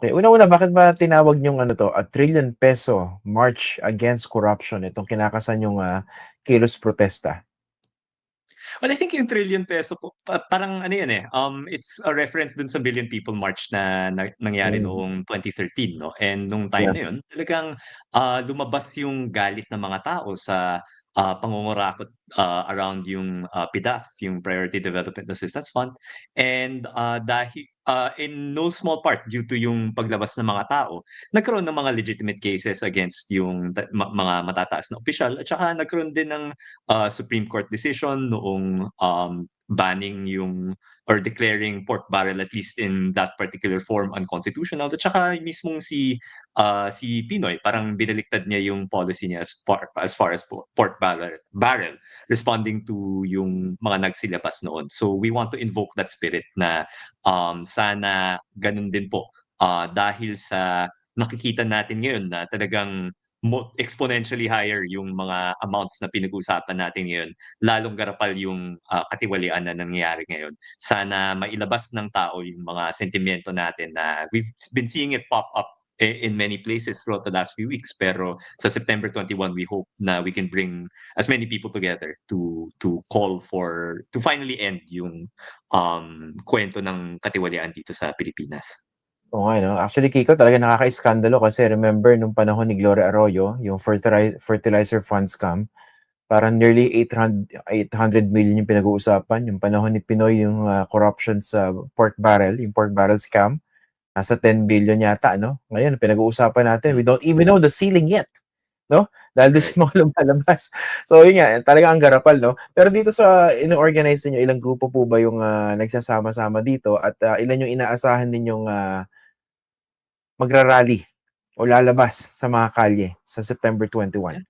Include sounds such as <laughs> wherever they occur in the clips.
Okay, una-una bakit ba tinawag niyong ano 'to, a trillion peso march against corruption itong kinakasan niyong, ah, kilos protesta? Well, I think yung trillion peso po pa parang ano yan, eh, um, it's a reference dun sa Billion People March na na nangyari Mm. noong 2013 'no, and nung time Yeah. na yun talagang, ah, lumabas yung galit ng mga tao sa, ah, pangungurakot, ah, around yung, ah, PDAF, yung Priority Development Assistance Fund. And, ah, dahi ah, in no small part due to yung paglabas ng mga tao, nagkaroon ng mga legitimate cases against yung ma mga matataas na opisyal at saka nagkaroon din ng, ah, Supreme Court decision noong, um, banning yung or declaring pork barrel at least in that particular form unconstitutional at saka mismong si, ah, si Pinoy parang binaliktad niya yung policy niya as far as far as po pork barrel barrel responding to yung mga nagsilabas noon. So, we want to invoke that spirit na, um, sana ganun din po, ah, dahil sa nakikita natin ngayon na talagang exponentially higher yung mga amounts na pinag-uusapan natin ngayon, lalong garapal yung, ah, katiwalian na nangyayari ngayon. Sana mailabas ng tao yung mga sentimento natin na we've been seeing it pop up i in many places throughout the last few weeks, pero sa September 21 we hope na we can bring as many people together to to call for to finally end yung, um, kuwento ng katiwalian dito sa Pilipinas. Oo nga 'no. Actually, Kiko talagang nakaka-iskandalo kasi remember nung panahon ni Gloria Arroyo, yung fertili fertilizer fund scam, parang nearly eight hun ₱800,000,000 yung pinag-uusapan. Yung panahon ni Pinoy yung, ah, corruption sa pork barrel, yung pork barrel scam, nasa 10,000,000,000 yata ano. Ngayon pinag-uusapan natin, we don't even know the ceiling yet, 'no? Dahil dun sa mga <laughs> lumalabas. So yun nga, talagang ang garapal 'no. Pero dito sa ino-organize ninyo, ilang grupo po ba yung, ah, nagsasama-sama dito at, ah, ilan yung inaasahan ninyong, ah magra-rally o lalabas sa mga kalye sa September 21?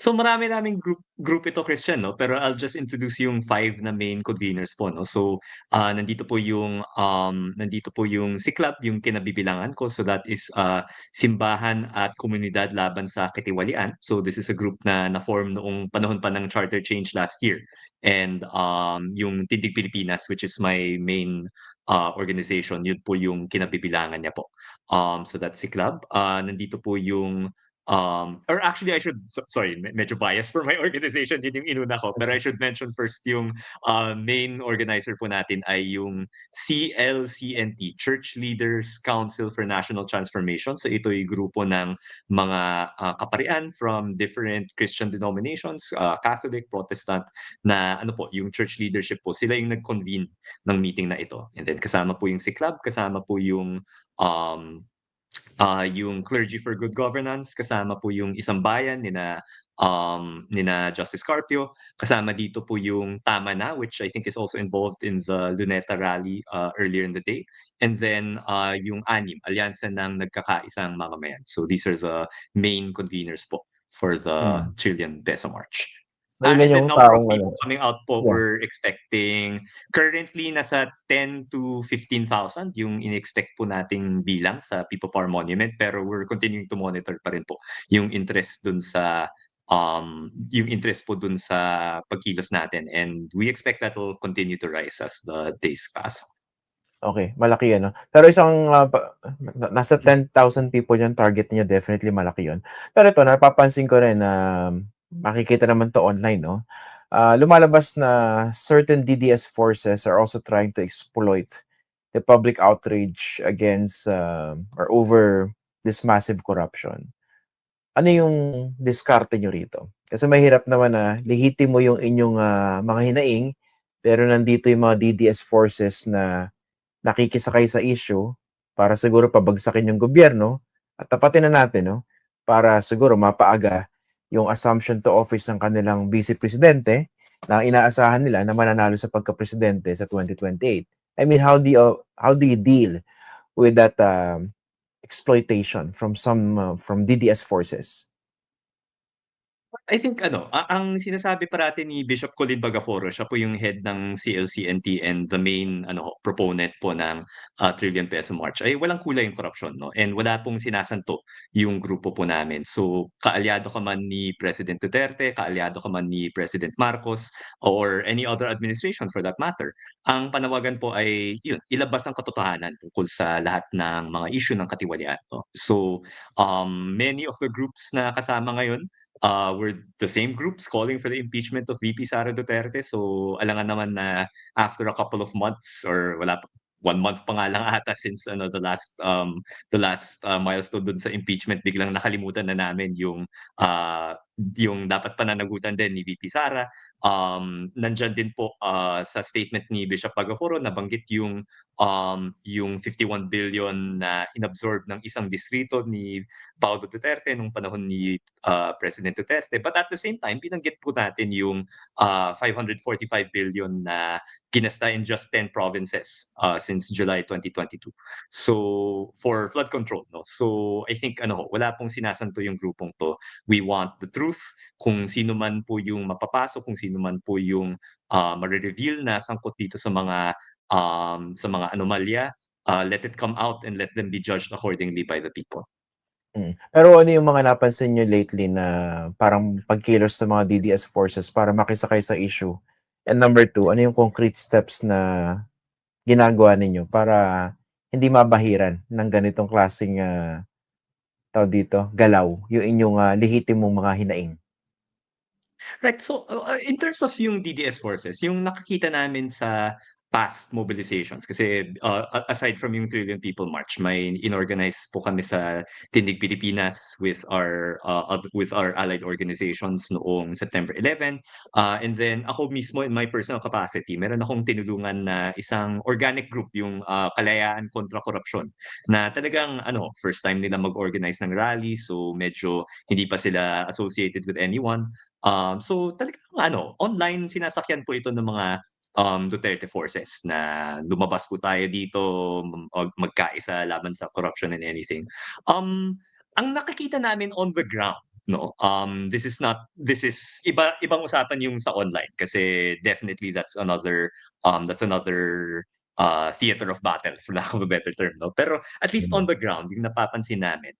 So, marami naming group group ito Christian 'no, pero I'll just introduce yung 5 na main conveners po 'no. So, ah, nandito po yung, um, nandito po yung Siklab, yung kinabibilangan ko. So that is, ah, Simbahan at Komunidad Laban sa Katiwalian. So this is a group na na-form noong panahon pa ng charter change last year. And, um, yung Tindig Pilipinas which is my main, ah, organization, yun po yung kinabibilangan niya po. Um, so that's Siklab. Ah, nandito po yung, um or actually I should so sorry me medyo biased for my <laughs> organization, yun yung inuna ko. Pero I should mention first yung, ah, main organizer po natin ay yung CLCNT, Church Leaders Council for National Transformation. So ito'y grupo ng mga, ah, kaparian from different Christian denominations, ah, Catholic, Protestant, na ano po, yung church leadership po, sila yung nag-convene ng meeting na ito. And then kasama po yung Siklab, kasama po yung, um, ah, yung Clergy for Good Governance, kasama po yung Isang Bayan nina, um, nina Justice Carpio, kasama dito po yung Tama Na, which I think is also involved in the Luneta rally, ah, earlier in the day. And then, ah, yung ANIM, Alyansa ng Nagkakaisang Mamamayan. So these are the main conveners po for the Hmm. trillion peso march. Ilan and the yung number of taong people ano coming out po, yeah. we're expecting currently nasa 10 to 15,000 yung ini-expect po nating bilang sa People Power Monument. Pero we're continuing to monitor pa rin po yung interest dun sa, um, yung interest po dun sa pagkilos natin. And we expect that will continue to rise as the days pass. Okey, malaki ano. Pero isang, na nasa 10,000 people yung target niyo, definitely malaki yun. Pero ito napapansin ko rin na makikita naman 'to online 'no. Ah, lumalabas na certain DDS forces are also trying to exploit the public outrage against, um, or over this massive corruption. Ano yung diskarte niyo rito? Kasi mahirap naman na lehitimo yung inyong, ah, mga hinaing, pero nandito yung mga DDS forces na nakikisakay sa issue para siguro pabagsakin yung gobyerno at tapatin na natin 'no, para siguro mapaaga yung assumption to office ng kanilang Vice Presidente na inaasahan nila na mananalo sa pagkapresidente sa 2028. I mean, how do you how do you deal with that, um, exploitation from some, uh, from DDS forces? I think ano, ang sinasabi parati ni Bishop Colin Bagaforo, siya po yung head ng CLCNT and the main ano proponent po ng, ah, Trillion Peso March ay walang kulay yung korapsyon 'no, and wala pong sinasanto yung grupo po namin. So, kaalyado ka man ni President Duterte, kaalyado ka man ni President Marcos, or any other administration for that matter, ang panawagan po ay yun, ilabas ang katotohanan tungkol sa lahat ng mga issue ng katiwalian 'no. So, um, many of the groups na kasama ngayon, uh, were the same groups calling for the impeachment of VP Sara Duterte. So, alangan naman na after a couple of months or wala pa 1 month pa nga lang ata since ano the last, um, the last, ah, milestone dun sa impeachment biglang nakalimutan na namin yung, ah, yung dapat pananagutan din ni VP Sara. Um, nandiyan din po, ah, sa statement ni Bishop Bagaforo nabanggit yung, um, yung 51 billion na inabsorb ng isang distrito ni Paulo Duterte nung panahon ni, ah, President Duterte. But at the same time, binanggit po natin yung, ah, 545 billion na ginasta in just 10 provinces, ah, since July 2022. So, for flood control 'no. So, I think ano wala pong sinasanto yung grupong 'to. We want the truth, kung sino man po yung mapapasok, kung sino man po yung, ah, mare-reveal na sangkot dito sa mga, um, sa mga anomalya, ah, let it come out and let them be judged accordingly by the people. Mm. Pero ano yung mga napansin niyo lately na parang pagkilos ng mga DDS forces para makisakay sa issue? And number 2, ano yung concrete steps na ginagawa ninyo para hindi mabahiran ng ganitong klaseng, ah, tawag dito, galaw yung inyong, ah, lehitimong mga hinaing? Right. So, uh, in terms of yung DDS forces, yung nakikita namin sa past mobilizations kasi, uh, aside from yung Trillion People March, may inorganize po kami sa Tindig Pilipinas with our, uh, with our allied organizations noong September 11. Ah, and then ako mismo in my personal capacity, meron akong tinulungan na isang organic group, yung, ah, Kalayaan Kontra Korapsyon, na talagang ano, first time nila mag-organize ng rally, so medyo hindi pa sila associated with anyone. Um, so talagang ano, online sinasakyan po ito ng mga, um, Duterte forces na lumabas po tayo dito, mag magkaisa laban sa corruption and anything. Um, ang nakikita namin on the ground 'no, um, this is not this is iba ibang usapan yung sa online kasi definitely that's another, um, that's another, ah, theater of battle for lack of a better term 'no. Pero at least on Mm. the ground yung napapansin namin,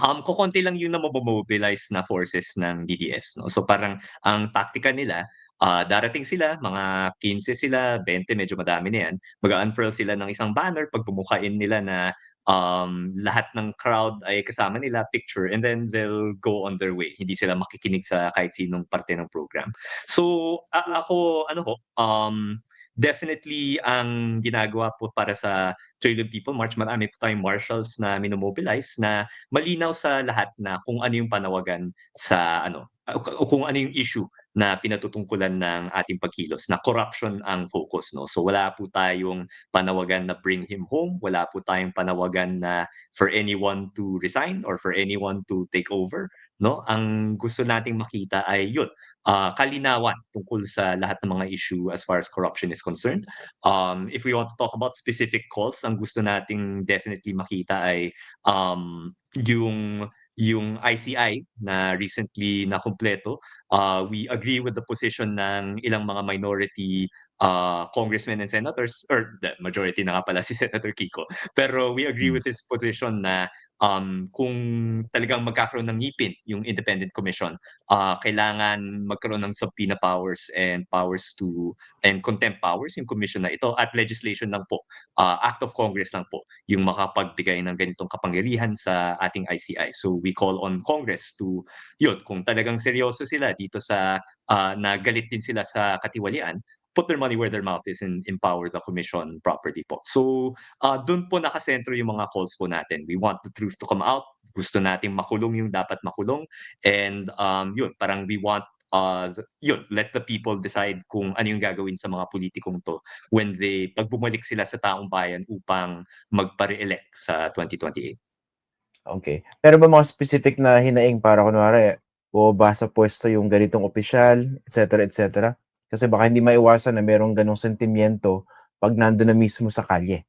um, kokonti lang yung namo-mobilize na forces ng DDS 'no. So parang ang taktika nila, ah, darating sila, mga 15 sila, 20 medyo madami na 'yan, mag-a-unfurl sila ng isang banner, pagmumukhain nila na, um, lahat ng crowd ay kasama nila, picture, and then they'll go on their way. Hindi sila makikinig sa kahit sinong parte ng program. So, a ako ano ho, um, definitely ang ginagawa po para sa Trillion People March, marami po tayong marshals na mino-mobilize na malinaw sa lahat na kung ano yung panawagan sa ano, o kung ano yung issue na pinatutungkulan ng ating pagkilos, na corruption ang focus 'no. So wala po tayong panawagan na bring him home, wala po tayong panawagan na for anyone to resign or for anyone to take over 'no. Ang gusto nating makita ay yun, ah, kalinawan tungkol sa lahat ng mga issue as far as corruption is concerned. Um, if we want to talk about specific calls, ang gusto nating definitely makita ay, um, yung yung ICI na recently nakumpleto. Ah, we agree with the position ng ilang mga minority, ah, congressmen and senators or the majority na nga pala si Senator Kiko. Pero we agree Hmm. with his position na, um, kung talagang magkakaroon ng ngipin yung independent commission, ah, kailangan magkaroon ng subpoena powers and powers to and contempt powers yung commission na ito at legislation lang po, ah, act of Congress lang po yung makapagbigay ng ganitong kapangyarihan sa ating ICI. So we call on Congress to yun, kung talagang seryoso sila dito sa, ah, na galit din sila sa katiwalian, put their money where their mouth is and empower the commission properly po. So, ah, dun po nakasentro yung mga calls po natin. We want the truth to come out, gusto nating makulong yung dapat makulong, and, um, yun parang we want, ah, yun, let the people decide kung ano yung gagawin sa mga pulitikong 'to when they 'pag bumalik sila sa taong bayan upang magpa-re-elect sa 2028. Okey. Meron ba mga specific na hinaing para kunwari bumaba sa puwesto yung ganitong opisyal, et cetera, et cetera? Kasi baka hindi maiwasan na merong gano'ng sentimiento 'pag nandun na mismo sa kalye.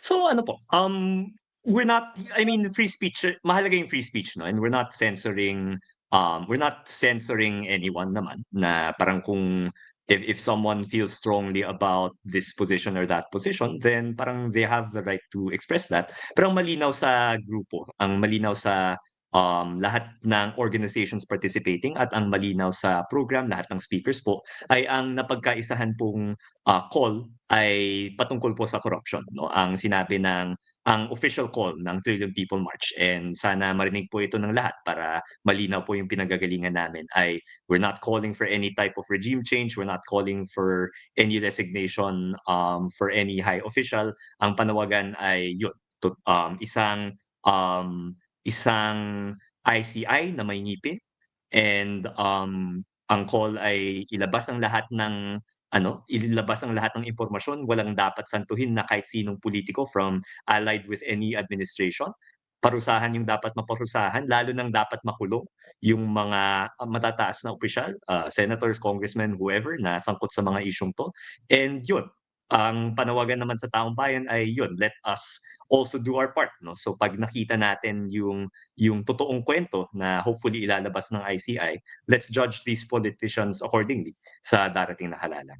So ano po, um, we're not I mean free speech mahalaga yung free speech 'no, and we're not censoring, um, we're not censoring anyone naman na parang kung if if someone feels strongly about this position or that position, then parang they have the right to express that. Pero ang malinaw sa grupo, ang malinaw sa um, lahat ng organizations participating at ang malinaw sa program, lahat ng speakers po, ay ang napagkaisahan pong ah, call ay patungkol po sa corruption. No? Ang sinabi ng ang official call ng Trillion People March and sana marinig po ito ng lahat para malinaw po yung pinagagalingan namin ay we're not calling for any type of regime change, we're not calling for any resignation um, for any high official. Ang panawagan ay yun, to, um, isang um, isang ICI na may ngipin and um, ang call ay ilabas ang lahat ng ano, ilabas ang lahat ng impormasyon, walang dapat santuhin na kahit sinong politiko from allied with any administration. Parusahan yung dapat maparusahan, lalo nang dapat makulong yung mga ah, matataas na opisyal, ah, senators, congressmen, whoever na sangkot sa mga isyung to. And yun, ang panawagan naman sa taong bayan ay yun, let us also do our part. No? So pag nakita natin yung, yung totoong kwento na hopefully ilalabas ng ICI, let's judge these politicians accordingly sa darating na halalan.